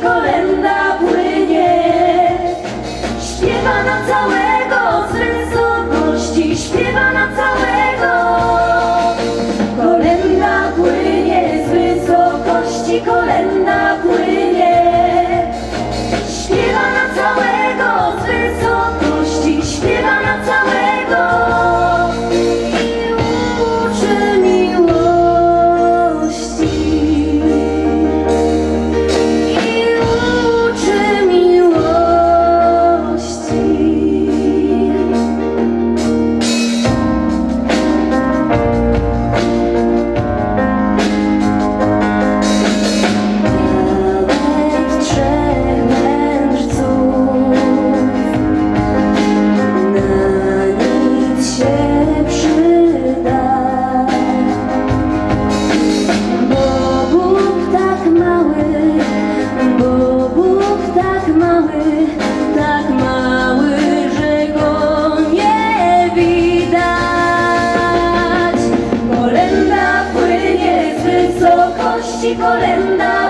коленда. y colenda.